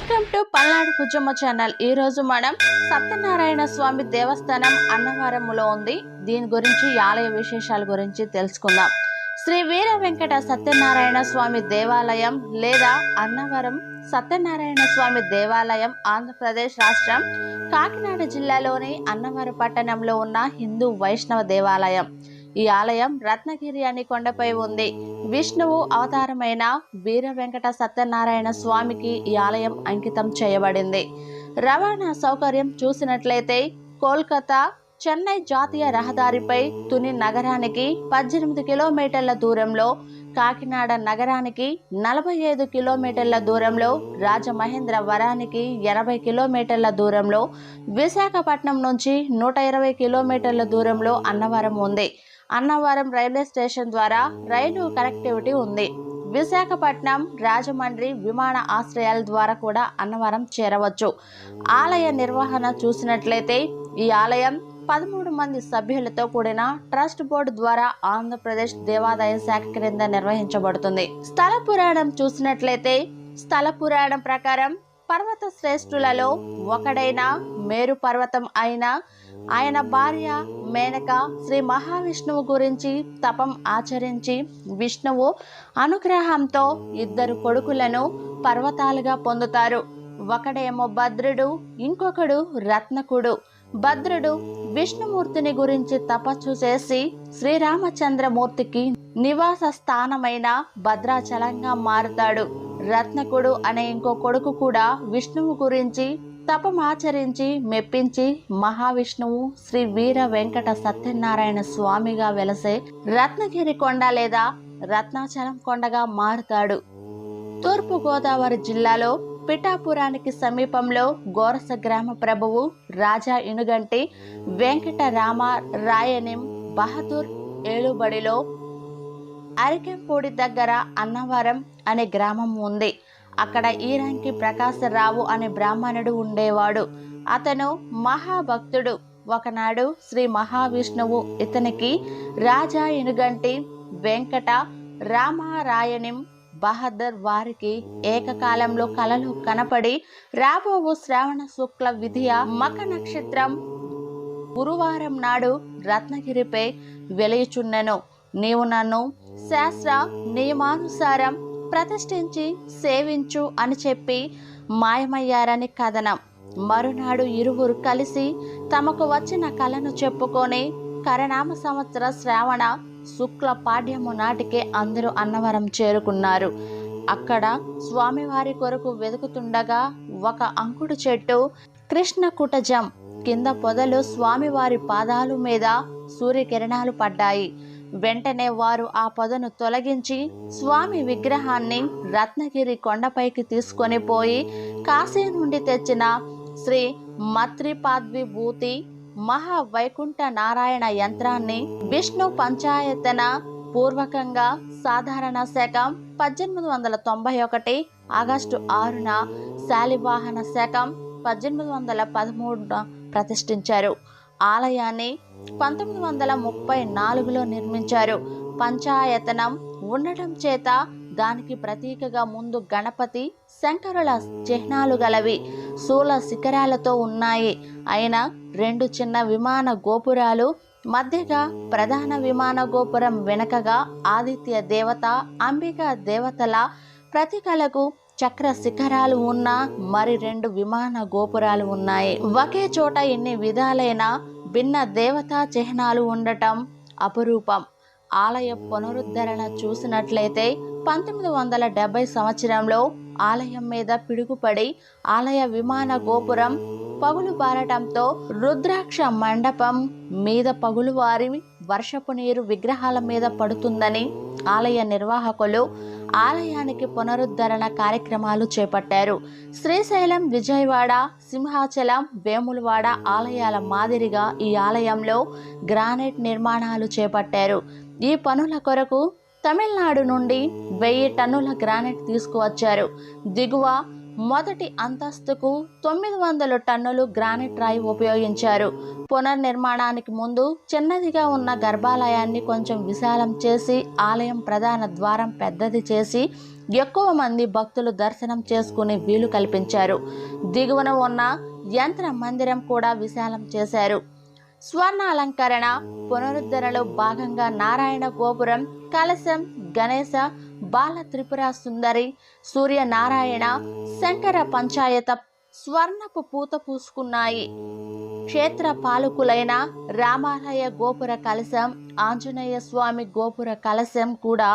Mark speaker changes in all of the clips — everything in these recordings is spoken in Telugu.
Speaker 1: Welcome to Palnadu Kujamma channel ఈ రోజు మనం సత్యనారాయణ స్వామి దేవస్థానం అన్నవరములో ఉంది. దీని గురించి ఆలయ విశేషాల గురించి తెలుసుకుందాం. శ్రీ వీర వెంకట సత్యనారాయణ స్వామి దేవాలయం లేదా అన్నవరం సత్యనారాయణ స్వామి దేవాలయం ఆంధ్రప్రదేశ్ రాష్ట్రం కాకినాడ జిల్లాలోని అన్నవరం పట్టణంలో ఉన్న హిందూ వైష్ణవ దేవాలయం. ఈ ఆలయం రత్నగిరి అని కొండపై ఉంది. విష్ణువు అవతారమైన వీర వెంకట సత్యనారాయణ స్వామికి ఈ ఆలయం అంకితం చేయబడింది. రవాణా సౌకర్యం చూసినట్లయితే కోల్కతా చెన్నై జాతీయ రహదారిపై తుని నగరానికి పద్దెనిమిది కిలోమీటర్ల దూరంలో కాకినాడ నగరానికి నలభై ఐదు కిలోమీటర్ల దూరంలో రాజమహేంద్ర వరానికి ఎనభై కిలోమీటర్ల దూరంలో విశాఖపట్నం నుంచి నూట ఇరవై కిలోమీటర్ల దూరంలో అన్నవరం ఉంది. అన్నవరం రైల్వే స్టేషన్ ద్వారా రైలు కనెక్టివిటీ ఉంది. విశాఖపట్నం రాజమండ్రి విమాన ఆశ్రయాల ద్వారా కూడా అన్నవరం చేరవచ్చు. ఆలయ నిర్వహణ చూసినట్లయితే ఈ ఆలయం పదమూడు మంది సభ్యులతో కూడిన ట్రస్ట్ బోర్డు ద్వారా ఆంధ్రప్రదేశ్ దేవాదాయ శాఖ క్రింద నిర్వహించబడుతుంది. స్థల పురాణం చూసినట్లయితే స్థల పురాణం ప్రకారం పర్వత శ్రేష్ఠులలో ఒకడైన మేరు పర్వతం అయిన ఆయన భార్య మేనక శ్రీ మహావిష్ణువు గురించి తపం ఆచరించి విష్ణువు అనుగ్రహంతో ఇద్దరు కొడుకులను పర్వతాలుగా పొందుతారు. ఒకడేమో భద్రుడు ఇంకొకడు రత్నకుడు. భద్రుడు విష్ణుమూర్తిని గురించి తపస్సు చేసి శ్రీరామచంద్రమూర్తికి నివాస స్థానమైన భద్రాచలంగా మారుతాడు. రత్నకుడు అనే ఇంకో కొడుకు కూడా విష్ణువు గురించి తపమాచరించి మెప్పించి మహావిష్ణువు శ్రీ వీర వెంకట సత్యనారాయణ స్వామిగా వెలసే రత్నగిరి కొండ లేదా రత్నాచలం కొండగా మారుతాడు. తూర్పు గోదావరి జిల్లాలో పిఠాపురానికి సమీపంలో గోరస గ్రామ ప్రభువు రాజా ఇనుగంటి వెంకట రామ రాయనిం బహదూర్ ఏలుబడిలో అరికెంపూడి దగ్గర అన్నవరం అనే గ్రామం ఉంది. అక్కడ ఈరంకి ప్రకాశరావు అనే బ్రాహ్మణుడు ఉండేవాడు. అతను మహాభక్తుడు. ఒకనాడు శ్రీ మహావిష్ణువు ఇతనికి రాజా ఇనుగంటి వెంకట రామారాయణిం బహదర్ వారికి ఏకకాలంలో కలలు కనపడి రాబోవు శ్రావణ శుక్ల విధియ మక నక్షత్రం గురువారం నాడు రత్నగిరిపై వెలియుచున్నెను. నీవు నన్ను శాస్త్ర నియమానుసారం ప్రతిష్ఠించి సేవించు అని చెప్పి మాయమయ్యారని కథనం. మరునాడు ఇరువురు కలిసి తమకు వచ్చిన కళను చెప్పుకొని కరనామ సంవత్సర శ్రావణ శుక్ల పాడ్యము నాటికే అందరూ అన్నవరం చేరుకున్నారు. అక్కడ స్వామివారి కొరకు వెతుకుతుండగా ఒక అంకుడు చెట్టు కృష్ణ కుటజం కింద పొదలు స్వామివారి పాదాలు మీద సూర్యకిరణాలు పడ్డాయి. వెంటనే వారు ఆ పొదను తొలగించి స్వామి విగ్రహాన్ని రత్నగిరి కొండపైకి తీసుకొని పోయి కాశీ నుండి తెచ్చిన శ్రీ మత్రిపాద్విభూతి మహావైకుంఠ నారాయణ యంత్రాన్ని విష్ణు పంచాయతన పూర్వకంగా సాధారణ శకం పద్దెనిమిది వందల తొంభై ఒకటి ఆగస్టు ఆరున శాలివాహన శకం పద్దెనిమిది వందల పదమూడున ప్రతిష్ఠించారు. ఆలయాన్ని పంతొమ్మిది వందల ముప్పై నాలుగులో నిర్మించారు. పంచాయతనం ఉండటం చేత దానికి ప్రతీకగా ముందు గణపతి శంకరుల చిహ్నాలు గలవి శూల శిఖరాలతో ఉన్నాయి. అయిన రెండు చిన్న విమాన గోపురాలు మధ్యగా ప్రధాన విమాన గోపురం వెనకగా ఆదిత్య దేవత అంబికా దేవతల ప్రతీకలకు చక్ర శిఖరాలు ఉన్న మరి రెండు విమాన గోపురాలు ఉన్నాయి. ఒకే చోట ఎన్ని విధాలైన భిన్న దేవతా చిహ్నాలు ఉండటం అపురూపం. ఆలయ పునరుద్ధరణ చూసినట్లయితే పంతొమ్మిది వందల డెబ్బై సంవత్సరంలో ఆలయం మీద పిడుగుపడి ఆలయ విమాన గోపురం పగులు బారటంతో రుద్రాక్ష మండపం మీద పగులువారి వర్షపు నీరు విగ్రహాల మీద పడుతుందని ఆలయ నిర్వాహకులు ఆలయానికి పునరుద్ధరణ కార్యక్రమాలు చేపట్టారు. శ్రీశైలం విజయవాడ సింహాచలం వేములవాడ ఆలయాల మాదిరిగా ఈ ఆలయంలో గ్రానైట్ నిర్మాణాలు చేపట్టారు. ఈ పనుల కొరకు తమిళనాడు నుండి వెయ్యి టన్నుల గ్రానైట్ తీసుకువచ్చారు. దిగువ మొదటి అంతస్తుకు తొమ్మిది వందల టన్నులు గ్రానైట్ రాయి ఉపయోగించారు. పునర్నిర్మాణానికి ముందు చిన్నదిగా ఉన్న గర్భాలయాన్ని కొంచెం విశాలం చేసి ఆలయం ప్రధాన ద్వారం పెద్దది చేసి ఎక్కువ మంది భక్తులు దర్శనం చేసుకునే వీలు కల్పించారు. దిగువన ఉన్న యంత్ర మందిరం కూడా విశాలం చేశారు. స్వర్ణ అలంకరణ పునరుద్ధరణలో భాగంగా నారాయణ గోపురం కలశం గణేశ బాల త్రిపుర సుందరి సూర్యనారాయణ శంకర పంచాయత స్వర్ణపు పూత పూసుకున్నాయి. క్షేత్ర పాలకులైన రామాలయ గోపుర కలశం ఆంజనేయ స్వామి గోపుర కలశం కూడా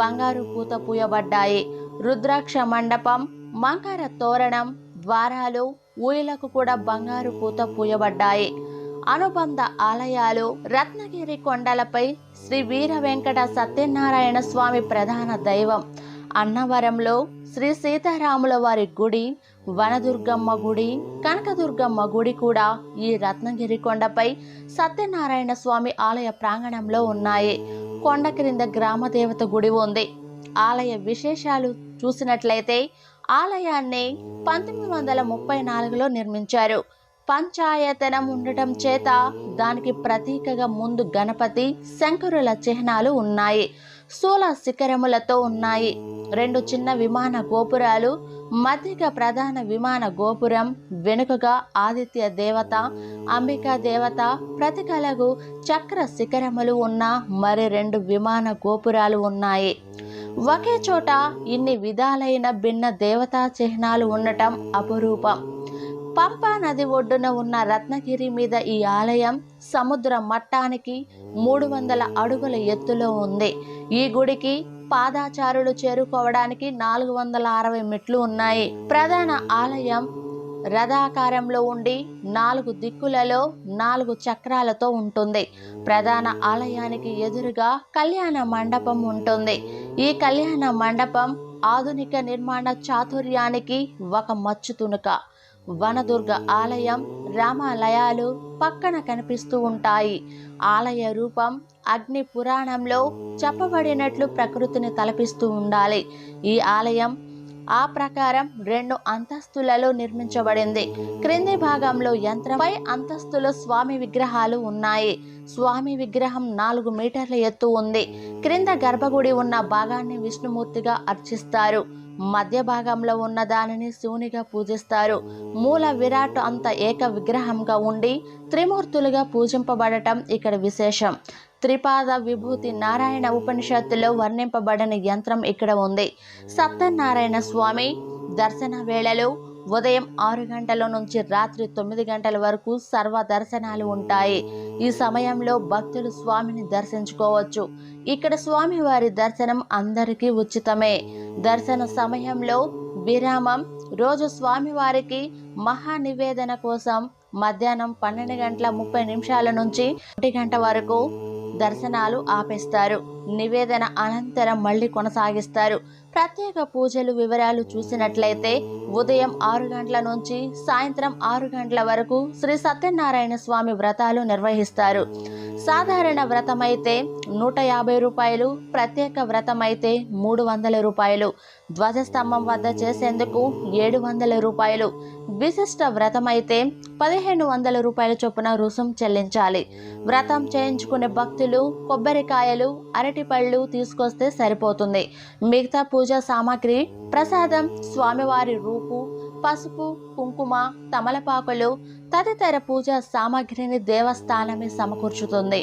Speaker 1: బంగారు పూత పూయబడ్డాయి. రుద్రాక్ష మండపం మంకర తోరణం ద్వారాలు ఊయలకు కూడా బంగారు పూత పూయబడ్డాయి. అనుబంధ ఆలయాలు రత్నగిరి కొండలపై శ్రీ వీర వెంకట సత్యనారాయణ స్వామి ప్రధాన దైవం. అన్నవరంలో శ్రీ సీతారాముల వారి గుడి వనదుర్గమ్మ గుడి కనకదుర్గమ్మ గుడి కూడా ఈ రత్నగిరి కొండపై సత్యనారాయణ స్వామి ఆలయ ప్రాంగణంలో ఉన్నాయి. కొండ క్రింద గ్రామ దేవత గుడి ఉంది. ఆలయ విశేషాలు చూసినట్లయితే ఆలయాన్ని పంతొమ్మిది వందల ముప్పై నాలుగులో నిర్మించారు. పంచాయతనం ఉండటం చేత దానికి ప్రతీకగా ముందు గణపతి శంకరుల చిహ్నాలు ఉన్నాయి. స్థూల శిఖరములతో ఉన్నాయి. రెండు చిన్న విమాన గోపురాలు మధ్యగా ప్రధాన విమాన గోపురం వెనుకగా ఆదిత్య దేవత అంబికా దేవత ప్రతికలకు చక్ర శిఖరములు ఉన్న మరి రెండు విమాన గోపురాలు ఉన్నాయి. ఒకే చోట ఇన్ని విధాలైన భిన్న దేవతా చిహ్నాలు ఉండటం అపురూపం. పంపా నది ఒడ్డున ఉన్న రత్నగిరి మీద ఈ ఆలయం సముద్ర మట్టానికి మూడు వందల అడుగుల ఎత్తులో ఉంది. ఈ గుడికి పాదాచారులు చేరుకోవడానికి నాలుగు వందల అరవై మెట్లు ఉన్నాయి. ప్రధాన ఆలయం రథాకారంలో ఉండి నాలుగు దిక్కులలో నాలుగు చక్రాలతో ఉంటుంది. ప్రధాన ఆలయానికి ఎదురుగా కళ్యాణ మండపం ఉంటుంది. ఈ కళ్యాణ మండపం ఆధునిక నిర్మాణ చాతుర్యానికి ఒక మచ్చు తునుక వనదుర్గ ఆలయం రామాలయాలు పక్కన కనిపిస్తూ ఉంటాయి. ఆలయ రూపం అగ్ని పురాణంలో చెప్పబడినట్లు ప్రకృతిని తలపిస్తూ ఉండాలి. ఈ ఆలయం ఆ ప్రకారం రెండు అంతస్తులలో నిర్మించబడింది. క్రింది భాగంలో యంత్రంపై అంతస్తులో స్వామి విగ్రహాలు ఉన్నాయి. స్వామి విగ్రహం నాలుగు మీటర్ల ఎత్తు ఉంది. క్రింద గర్భగుడి ఉన్న భాగాన్ని విష్ణుమూర్తిగా అర్చిస్తారు. మధ్య భాగంలో ఉన్న దానిని శివునిగా పూజిస్తారు. మూల విరాట్ అంత ఏక విగ్రహంగా ఉండి త్రిమూర్తులుగా పూజింపబడటం ఇక్కడ విశేషం. త్రిపాద విభూతి నారాయణ ఉపనిషత్తులో వర్ణింపబడిన యంత్రం ఇక్కడ ఉంది. సత్యనారాయణ స్వామి దర్శన వేళలో ఉదయం ఆరు గంటల నుంచి రాత్రి తొమ్మిది గంటల వరకు సర్వ దర్శనాలు ఉంటాయి. ఈ సమయంలో భక్తులు స్వామిని దర్శించుకోవచ్చు. ఇక్కడ స్వామివారి దర్శనం అందరికీ ఉచితమే. దర్శన సమయంలో విరామం రోజు స్వామివారికి మహా నివేదన కోసం మధ్యాహ్నం పన్నెండు గంటల ముప్పై నిమిషాల నుంచి ఒకటి గంట వరకు దర్శనాలు ఆపేస్తారు. నివేదన అనంతరం మళ్ళీ కొనసాగిస్తారు. ప్రత్యేక పూజలు వివరాలు చూసినట్లయితే ఉదయం ఆరు గంటల నుంచి సాయంత్రం ఆరు గంటల వరకు శ్రీ సత్యనారాయణ స్వామి వ్రతాలు నిర్వహిస్తారు. సాధారణ వ్రతమైతే నూట యాభై రూపాయలు ప్రత్యేక వ్రతమైతే మూడు వందల రూపాయలు. ధ్వజస్తంభం వద్ద చేసేందుకు ఏడు వందల రూపాయలు. విశిష్ట వ్రతమైతే పదిహేను వందల రూపాయల చొప్పున రుసుం చెల్లించాలి. వ్రతం చేయించుకునే భక్తులు కొబ్బరికాయలు అరటిపళ్ళు తీసుకొస్తే సరిపోతుంది. మిగతా పూజా సామాగ్రి ప్రసాదం స్వామివారి రూపు పసుపు కుంకుమ తమలపాకులు తదితర పూజా సామాగ్రిని దేవస్థానమే సమకూర్చుతుంది.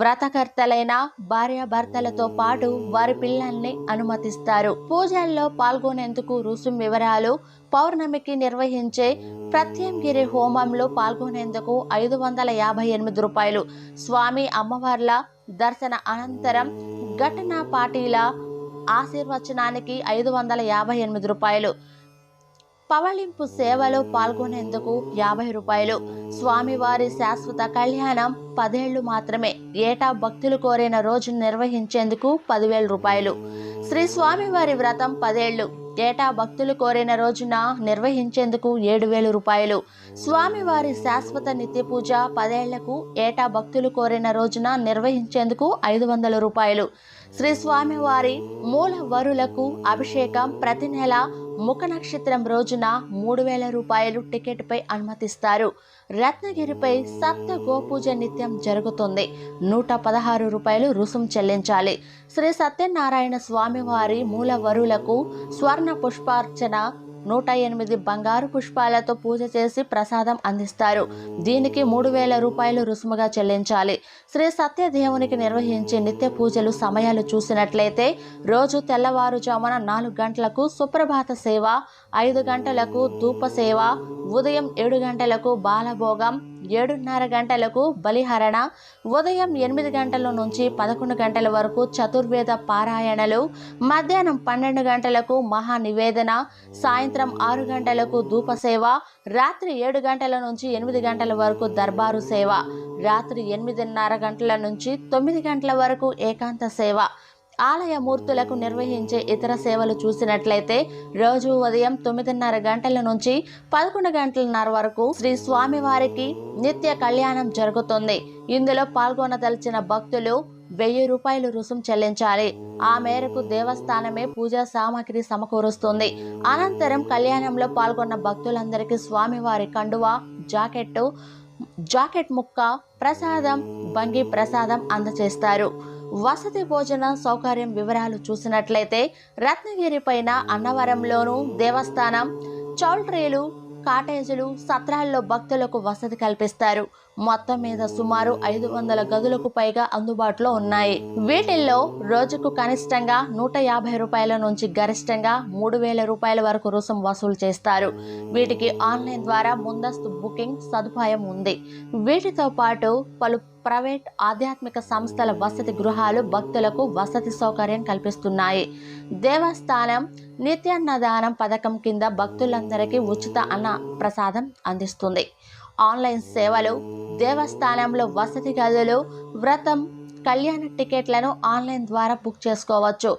Speaker 1: వ్రతకర్తలైన భార్యాభర్తలతో పాటు వారి పిల్లల్ని అనుమతిస్తారు. పూజల్లో పాల్గొనేందుకు రుసుం వివరాలు పౌర్ణమికి నిర్వహించే ప్రత్యంగిరి హోమంలో పాల్గొనేందుకు ఐదు వందల యాభై ఎనిమిది రూపాయలు. స్వామి అమ్మవార్ల దర్శన అనంతరం ఘటన పాటీల ఆశీర్వచనానికి ఐదు వందల యాభై ఎనిమిది రూపాయలు. పవళింపు సేవలో పాల్గొనేందుకు యాభై రూపాయలు. స్వామివారి శాశ్వత కళ్యాణం పదేళ్ళు మాత్రమే. ఏటా భక్తులు కోరిన రోజు నిర్వహించేందుకు పదివేల రూపాయలు. శ్రీ స్వామివారి వ్రతం పదేళ్ళు. ఏటా భక్తులు కోరిన రోజున నిర్వహించేందుకు ఏడు వేల రూపాయలు. స్వామివారి శాశ్వత నిత్య పూజ పదేళ్ళకు ఏటా భక్తులు కోరిన రోజున నిర్వహించేందుకు ఐదు వందల రూపాయలు. శ్రీ స్వామివారి మూల వరులకు అభిషేకం ప్రతి నెల ముఖ నక్షత్రం రోజున మూడు వేల రూపాయలు టికెట్పై అనుమతిస్తారు. రత్నగిరిపై సప్త గోపూజ నిత్యం జరుగుతుంది. నూట పదహారు రూపాయలు రుసుం చెల్లించాలి. శ్రీ సత్యనారాయణ స్వామివారి మూల వరులకు స్వర్ణ పుష్పార్చన నూట ఎనిమిది బంగారు పుష్పాలతో పూజ చేసి ప్రసాదం అందిస్తారు. దీనికి మూడు వేల రూపాయలు రుసుముగా చెల్లించాలి. శ్రీ సత్యదేవునికి నిర్వహించే నిత్య పూజలు సమయాలు చూసినట్లయితే రోజు తెల్లవారుజామున నాలుగు గంటలకు సుప్రభాత సేవ ఐదు గంటలకు ధూప సేవ ఉదయం ఏడు గంటలకు బాలభోగం ఏడున్నర గంటలకు బలిహరణ ఉదయం ఎనిమిది గంటల నుంచి పదకొండు గంటల వరకు చతుర్వేద పారాయణలు మధ్యాహ్నం పన్నెండు గంటలకు మహా నివేదన సాయంత్రం ఆరు గంటలకు ధూప సేవ రాత్రి ఏడు గంటల నుంచి ఎనిమిది గంటల వరకు దర్బారు సేవ రాత్రి ఎనిమిదిన్నర గంటల నుంచి తొమ్మిది గంటల వరకు ఏకాంత సేవ ఆలయ మూర్తులకు నిర్వహించే ఇతర సేవలు చూసినట్లయితే రోజు ఉదయం తొమ్మిదిన్నర గంటల నుంచి పదకొండు గంటలన్నర వరకు శ్రీ స్వామివారికి నిత్య కళ్యాణం జరుగుతుంది. ఇందులో పాల్గొనదలిచిన భక్తులు వెయ్యి రూపాయలు రుసుం చెల్లించాలి. ఆ మేరకు దేవస్థానమే పూజా సామాగ్రి సమకూరుస్తుంది. అనంతరం కళ్యాణంలో పాల్గొన్న భక్తులందరికీ స్వామివారి కండువా జాకెట్టు జాకెట్ ముక్క ప్రసాదం బంగి ప్రసాదం అందజేస్తారు. వసతి భోజన సౌకర్యం వివరాలు చూసినట్లయితే రత్నగిరి పైన అన్నవరంలోను దేవస్థానం చౌల్ట్రీలు కాటేజీలు సత్రాల్లో భక్తులకు వసతి కల్పిస్తారు. మొత్తం మీద సుమారు ఐదు వందల గదులకు పైగా అందుబాటులో ఉన్నాయి. వీటిల్లో రోజుకు కనిష్టంగా నూట యాభై రూపాయల నుంచి గరిష్టంగా మూడు వేల రూపాయల వరకు రుసుం వసూలు చేస్తారు. వీటికి ఆన్లైన్ ద్వారా ముందస్తు బుకింగ్ సదుపాయం ఉంది. వీటితో పాటు పలు ప్రైవేట్ ఆధ్యాత్మిక సంస్థల వసతి గృహాలు భక్తులకు వసతి సౌకర్యం కల్పిస్తున్నాయి. దేవస్థానం నిత్యాన్నదానం పథకం కింద భక్తులందరికీ ఉచిత అన్న ప్రసాదం అందిస్తుంది. ఆన్లైన్ సేవలు దేవస్థానంలో వసతి గదులు వ్రతం కళ్యాణ టికెట్లను ఆన్లైన్ ద్వారా బుక్ చేసుకోవచ్చు.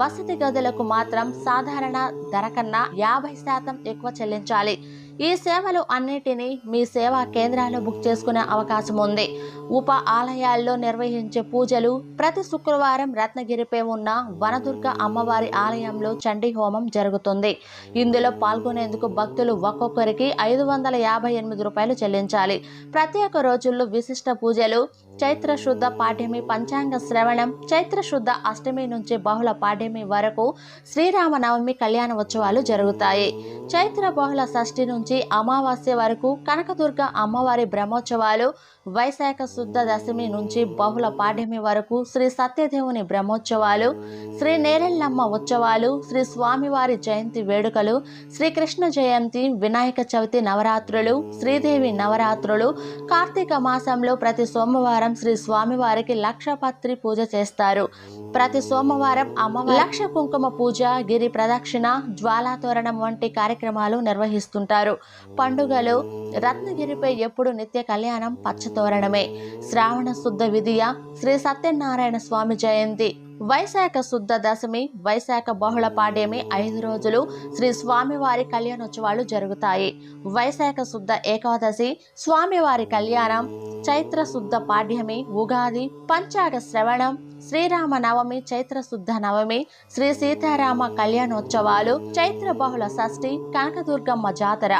Speaker 1: వసతి గదులకు మాత్రం సాధారణ ధర కన్నా యాభై శాతం ఎక్కువ చెల్లించాలి. ఈ సేవలు అన్నిటినీ మీ సేవా కేంద్రాల్లో బుక్ చేసుకునే అవకాశం ఉంది. ఉప ఆలయాల్లో నిర్వహించే పూజలు ప్రతి శుక్రవారం రత్నగిరిపై ఉన్న వనదుర్గ అమ్మవారి ఆలయంలో చండీ హోమం జరుగుతుంది. ఇందులో పాల్గొనేందుకు భక్తులు ఒక్కొక్కరికి ఐదు వందల యాభై ఎనిమిది రూపాయలు చెల్లించాలి. ప్రత్యేక రోజుల్లో విశిష్ట పూజలు చైత్ర శుద్ధ పాఠ్యమి పంచాంగ శ్రవణం చైత్ర శుద్ధ అష్టమి నుంచి బహుళ పాఠ్యమి వరకు శ్రీరామనవమి కళ్యాణ ఉత్సవాలు జరుగుతాయి. చైత్ర బహుళ షష్ఠి నుంచి అమావాస్య వరకు కనకదుర్గ అమ్మవారి బ్రహ్మోత్సవాలు వైశాఖ శుద్ధ దశమి నుంచి బహుళ పాఠ్యమి వరకు శ్రీ సత్యదేవుని బ్రహ్మోత్సవాలు శ్రీ నేరెళ్ళమ్మ ఉత్సవాలు శ్రీ స్వామివారి జయంతి వేడుకలు శ్రీకృష్ణ జయంతి వినాయక చవితి నవరాత్రులు శ్రీదేవి నవరాత్రులు కార్తీక మాసంలో ప్రతి సోమవారం శ్రీ స్వామివారికి లక్షపత్రి పూజ చేస్తారు. ప్రతి సోమవారం అమ్మవారి లక్ష కుంకుమ పూజ గిరి ప్రదక్షిణ జ్వాలాతోరణం వంటి కార్యక్రమాలు నిర్వహిస్తుంటారు. పండుగలు రత్నగిరిపై ఎప్పుడు నిత్య కళ్యాణం పచ్చతోరణమే శ్రావణ శుద్ధ విధియ శ్రీ సత్యనారాయణ స్వామి జయంతి. వైశాఖ శుద్ధ దశమి వైశాఖ బహుళ పాడ్యమి ఐదు రోజులు శ్రీ స్వామివారి కళ్యాణోత్సవాలు జరుగుతాయి. వైశాఖ శుద్ధ ఏకాదశి స్వామివారి కళ్యాణం చైత్ర శుద్ధ పాడ్యమి ఉగాది పంచాగ శ్రవణం శ్రీరామ నవమి చైత్ర శుద్ధ నవమి శ్రీ సీతారామ కళ్యాణోత్సవాలు చైత్ర బహుళ షష్ఠి కనకదుర్గమ్మ జాతర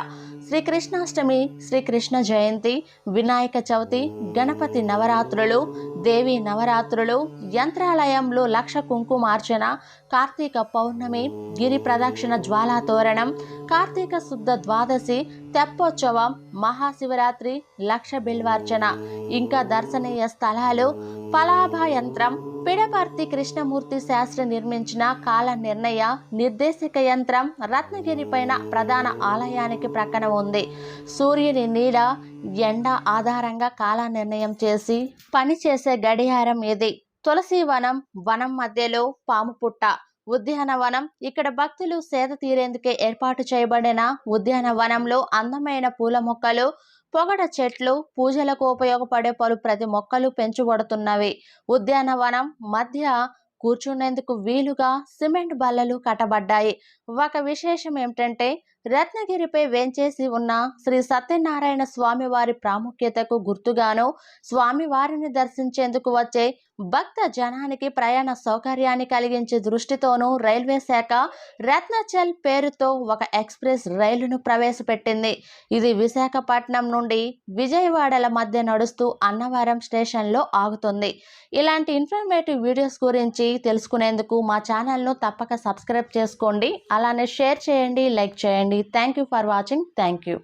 Speaker 1: శ్రీకృష్ణాష్టమి శ్రీకృష్ణ జయంతి వినాయక చవితి గణపతి నవరాత్రులు దేవి నవరాత్రులు యంత్రాలయంలో లక్ష కుంకుమార్చన కార్తీక పౌర్ణమి గిరి ప్రదక్షిణ జ్వాలా తోరణం కార్తీక శుద్ధ ద్వాదశి తెప్పోత్సవం మహాశివరాత్రి లక్ష బిల్వార్చన. ఇంకా దర్శనీయ స్థలాలు పలాభ యంత్రం పిడపర్తి కృష్ణమూర్తి శాస్త్రి నిర్మించిన కాల నిర్ణయ నిర్దేశక యంత్రం రత్నగిరి పైన ప్రధాన ఆలయానికి ప్రక్కన ఉంది. సూర్యుని నీడ ఎండ ఆధారంగా కాల నిర్ణయం చేసి పనిచేసే గడియారం ఇది. తులసి వనం వనం మధ్యలో పాము పుట్ట ఉద్యానవనం ఇక్కడ భక్తులు సేద తీరేందుకే ఏర్పాటు చేయబడిన ఉద్యానవనంలో అందమైన పూల మొక్కలు పొగడ చెట్లు పూజలకు ఉపయోగపడే పలు ప్రతి మొక్కలు పెంచబడుతున్నవి. ఉద్యానవనం మధ్య కూర్చునేందుకు వీలుగా సిమెంట్ బల్లలు కట్టబడ్డాయి. ఒక విశేషం ఏమిటంటే రత్నగిరిపై వేంచేసి ఉన్న శ్రీ సత్యనారాయణ స్వామి వారి ప్రాముఖ్యతకు గుర్తుగాను స్వామివారిని దర్శించేందుకు వచ్చే భక్త జనానికి ప్రయాణ సౌకర్యాన్ని కలిగించే దృష్టితోనూ రైల్వే శాఖ రత్నచల్ పేరుతో ఒక ఎక్స్ప్రెస్ రైలును ప్రవేశపెట్టింది. ఇది విశాఖపట్నం నుండి విజయవాడల మధ్య నడుస్తూ అన్నవరం స్టేషన్లో ఆగుతుంది. ఇలాంటి ఇన్ఫర్మేటివ్ వీడియోస్ గురించి తెలుసుకునేందుకు మా ఛానల్ను తప్పక సబ్స్క్రైబ్ చేసుకోండి. అలానే షేర్ చేయండి లైక్ చేయండి. Thank you for watching thank you